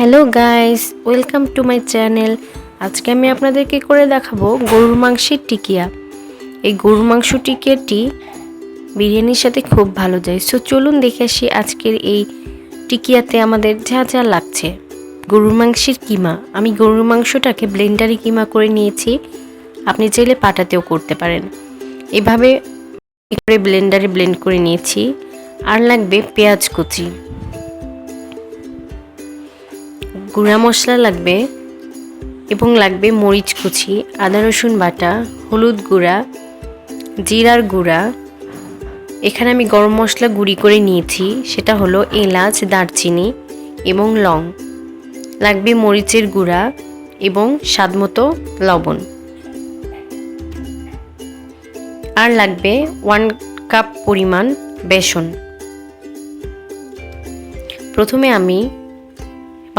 Hello guys, welcome to my channel. আজকে আমি আপনাদেরকে করে দেখাবো গরুর মাংসের টিকিয়া। এই গরুর মাংস টিকিয়াটি বিরিয়ানির সাথে খুব ভালো যায়। সো চলুন দেখে আসি আজকের এই টিকিয়াতে আমাদের যা যা লাগছে। গরুর মাংসের কিমা। আমি গরুর মাংসটাকে ব্লেন্ডারে কিমা করে নিয়েছি। আপনি চাইলে পাটাতেও করতে পারেন। এভাবে করে ব্লেন্ডারে ব্লেন্ড করে নিয়েছি। আর লাগবে পেঁয়াজ কুচি। গুঁড়া মশলা লাগবে এবং লাগবে মরিচ কুচি, আদা রসুন বাটা, হলুদ গুঁড়া, জিরার গুঁড়া। এখানে আমি গরম মশলা গুঁড়ি করে নিয়েছি, সেটা হলো এলাচ, দারচিনি এবং লং। লাগবে মরিচের গুঁড়া এবং স্বাদমতো লবণ। আর লাগবে ওয়ান কাপ পরিমাণ বেসন। প্রথমে আমি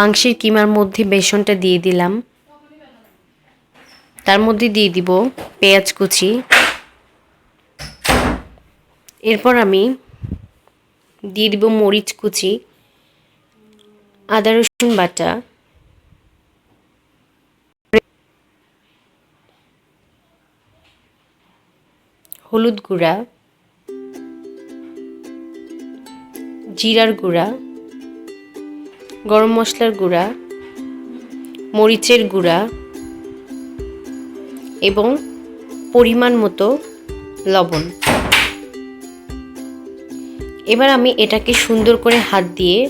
মাংসের কিমার মধ্যে বেসনটা দিয়ে দিলাম। তার মধ্যে দিয়ে দিব পেঁয়াজ কুচি। এরপর আমি দিয়ে দিব মরিচ কুচি, আদা রসুন বাটা। হলুদ গুঁড়া, জিরার গুঁড়া। গরম মশলার গুঁড়া, মরিচের গুঁড়া এবং পরিমাণ মতো লবণ। এবার আমি এটাকে সুন্দর করে হাত দিয়ে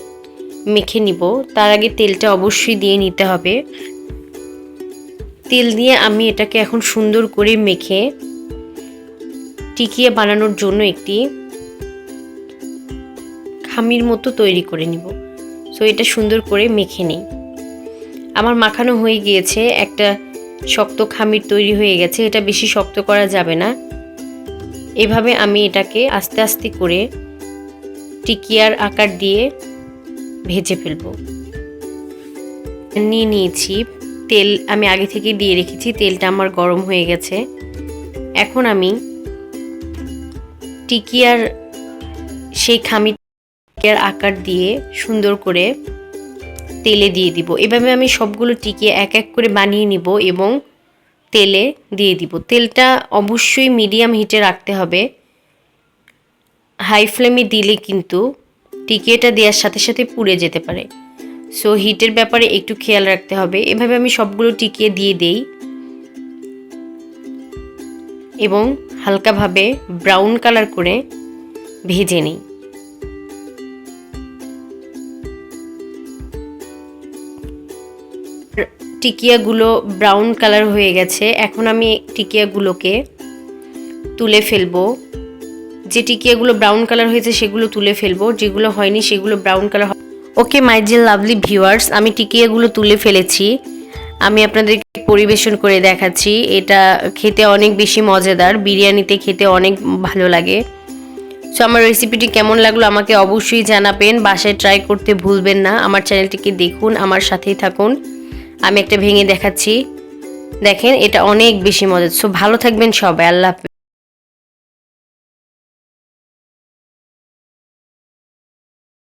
মেখে নিব। তার আগে তেলটা অবশ্যই দিয়ে নিতে হবে। তেল দিয়ে আমি এটাকে এখন সুন্দর করে মেখে টিকিয়ে বানানোর জন্য একটি খামির মতো তৈরি করে নিব। সো এটা সুন্দর করে মেখে নিই। আমার মাখানো হয়ে গিয়েছে, একটা শক্ত খামির তৈরি হয়ে গেছে, এটা বেশি শক্ত করা যাবে না। এভাবে আমি এটাকে আস্তে আস্তে করে টিকিয়ার আকার দিয়ে ভেজে ফেলব। নিয়ে নিয়েছি তেল, আমি আগে থেকে দিয়ে রেখেছি, তেলটা আমার গরম হয়ে গেছে। এখন আমি টিকিয়ার সেই খামির টিকিয়ার আকার দিয়ে সুন্দর করে তেলে দিয়ে দিব। এভাবে আমি সবগুলো টিকিয়ে এক এক করে বানিয়ে নিব এবং তেলে দিয়ে দিব। তেলটা অবশ্যই মিডিয়াম হিটে রাখতে হবে। হাই ফ্লেমে দিলে কিন্তু টিকিয়েটা দেওয়ার সাথে সাথে পুড়ে যেতে পারে। সো হিটের ব্যাপারে একটু খেয়াল রাখতে হবে। এভাবে আমি সবগুলো টিকিয়ে দিয়ে দেই। এবং হালকাভাবে ব্রাউন কালার করে ভেজে নিই। টিকিয়াগুলো ব্রাউন কালার হয়ে গেছে। এখন আমি টিকিয়াগুলোকে তুলে ফেলব। যে টিকিয়াগুলো ব্রাউন কালার হয়েছে, সেগুলো তুলে ফেলব। যেগুলো হয়নি, সেগুলো ব্রাউন কালার ওকে, মাই যে লাভলি ভিউয়ার্স, আমি টিকিয়াগুলো তুলে ফেলেছি। আমি আপনাদেরকে পরিবেশন করে দেখাচ্ছি। এটা খেতে অনেক বেশি মজাদার। বিরিয়ানিতে খেতে অনেক ভালো লাগে। সো, আমার রেসিপিটি কেমন লাগল আমাকে অবশ্যই জানাবেন। বাসায় ট্রাই করতে ভুলবেন না। আমার চ্যানেলটিকে দেখুন, আমার সাথেই থাকুন। আমি একটা ভেঙে দেখাচ্ছি দেখেন এটা অনেক বেশি মজার সো ভালো থাকবেন সবাই আল্লাহ।